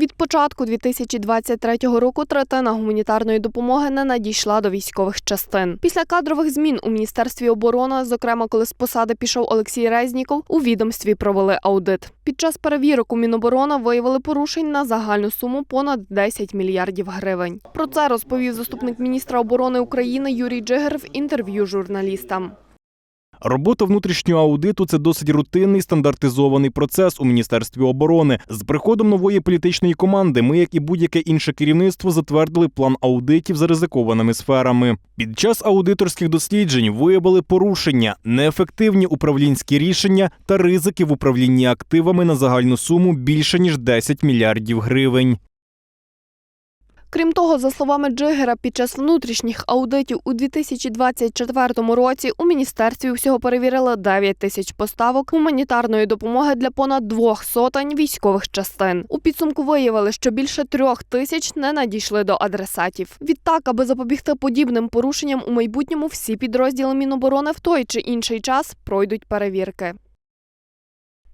Від початку 2023 року третина гуманітарної допомоги не надійшла до військових частин. Після кадрових змін у міністерстві оборони, зокрема, коли з посади пішов Олексій Резніков, у відомстві провели аудит. Під час перевірок у Міноборони виявили порушень на загальну суму понад 10 мільярдів гривень. Про це розповів заступник міністра оборони України Юрій Джигер в інтерв'ю журналістам. Робота внутрішнього аудиту це досить рутинний стандартизований процес у міністерстві оборони. З приходом нової політичної команди ми, як і будь-яке інше керівництво, затвердили план аудитів за ризикованими сферами. Під час аудиторських досліджень виявили порушення, неефективні управлінські рішення та ризики в управлінні активами на загальну суму більше ніж 10 мільярдів гривень. Крім того, за словами Джигера, під час внутрішніх аудитів у 2024 році у міністерстві всього перевірили 9 тисяч поставок гуманітарної допомоги для понад двох сотень військових частин. У підсумку виявили, що більше трьох тисяч не надійшли до адресатів. Відтак, аби запобігти подібним порушенням у майбутньому, всі підрозділи Міноборони в той чи інший час пройдуть перевірки.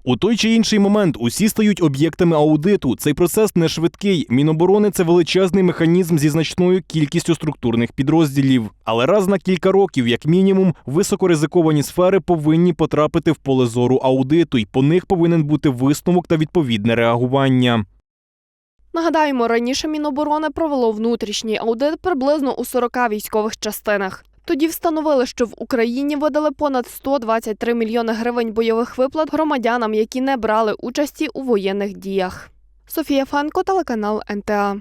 У той чи інший момент усі стають об'єктами аудиту. Цей процес не швидкий. Міноборони це величезний механізм зі значною кількістю структурних підрозділів. Але раз на кілька років, як мінімум, високоризиковані сфери повинні потрапити в поле зору аудиту, і по них повинен бути висновок та відповідне реагування. Нагадаємо, раніше Міноборони провело внутрішній аудит приблизно у 40 військових частинах. Тоді встановили, що в Україні видали понад 123 мільйони гривень бойових виплат громадянам, які не брали участі у воєнних діях. Софія Фанко, телеканал НТА.